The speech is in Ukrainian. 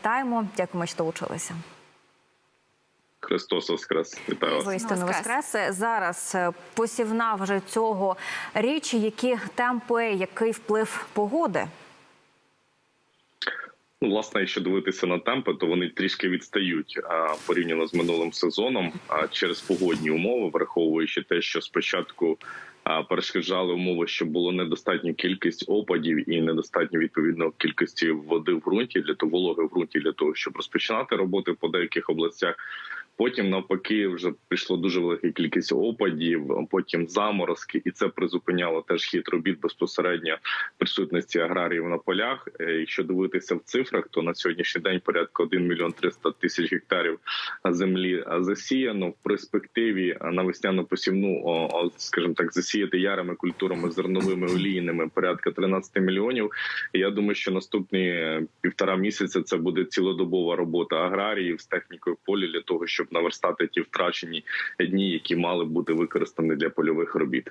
Вітаємо, дякуємо, що долучилися. Христос Воскрес. Вітаю вас. Воістину Воскрес. Зараз е, посівна вже цього річі. Які темпи, який вплив погоди? Ну, власне, якщо дивитися на темпи, то вони трішки відстають а, порівняно з минулим сезоном а, через погодні умови, враховуючи те, що спочатку перешкоджали умови, що було недостатню кількість опадів і недостатньо відповідно кількості води в ґрунті для того, вологи в ґрунті для того, щоб розпочинати роботи по деяких областях. Потім навпаки вже прийшло дуже велика кількість опадів, потім заморозки, і це призупиняло теж хід робіт безпосередньо присутності аграріїв на полях. Е, Якщо дивитися в цифрах, то на сьогоднішній день порядка 1 мільйон 300 тисяч гектарів землі засіяно в перспективі на весняну посівну, скажімо так, засіяти ярими культурами зерновими олійними порядка 13 мільйонів. Я думаю, що наступні е, півтора місяця це буде цілодобова робота аграріїв з технікою полі для того, щоб наверстати ті втрачені дні, які мали бути використані для польових робіт.